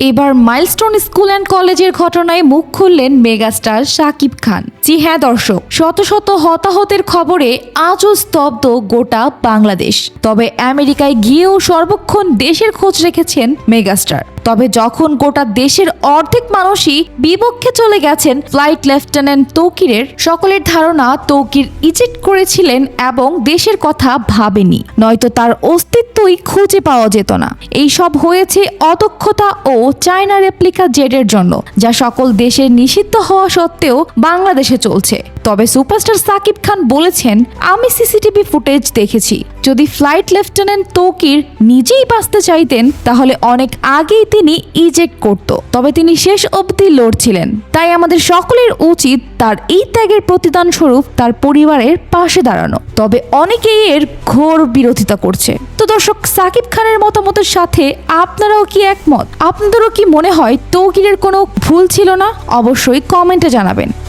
এবার milestone school and কলেজের ঘটনায় মুখ খুললেন মেগাস্টার শাকিব খান। জি হ্যাঁ দর্শক, শত শত হতাহতের খবরে আজও স্তব্ধ গোটা বাংলাদেশ। তবে আমেরিকায় গিয়েও সর্বক্ষণ দেশের খোঁজ রেখেছেন মেগাস্টার। তবে যখন গোটা দেশের অর্ধেক মানুষই বিপক্ষে চলে গেছেন ফ্লাইট লেফটেন্যান্ট তৌকিরের, সকলের ধারণা তৌকির ইজেক্ট করেছিলেন এবং দেশের কথা ভাবেনি। নয়তো তার অস্তিত্বই খুঁজে পাওয়া যেত না। এই সব হয়েছে অদক্ষতা ও চায়না রেপ্লিকা জেডের জন্য, যা সকল দেশে নিষিদ্ধ হওয়া সত্ত্বেও বাংলাদেশে চলছে। তবে সুপারস্টার সাকিব খান বলেছেন, আমি সিসিটিভি ফুটেজ দেখেছি। যদি ফ্লাইট লেফটেন্যান্ট তৌকির নিজেই বাঁচতে চাইতেন, তাহলে অনেক আগেই তিনি ইজেক্ট করত। তবে তিনি শেষ অবধি লড়ছিলেন। তাই আমাদের সকলের উচিত তার এই ত্যাগের প্রতিদান স্বরূপ তার পরিবারের পাশে দাঁড়ানো। তবে অনেকেই এর ঘোর বিরোধিতা করছে। তো দর্শক, সাকিব খানের মতামতের সাথে আপনারাও কি একমত? আপনাদেরও কি মনে হয় তৌকিরের কোনো ভুল ছিল না? অবশ্যই কমেন্টে জানাবেন।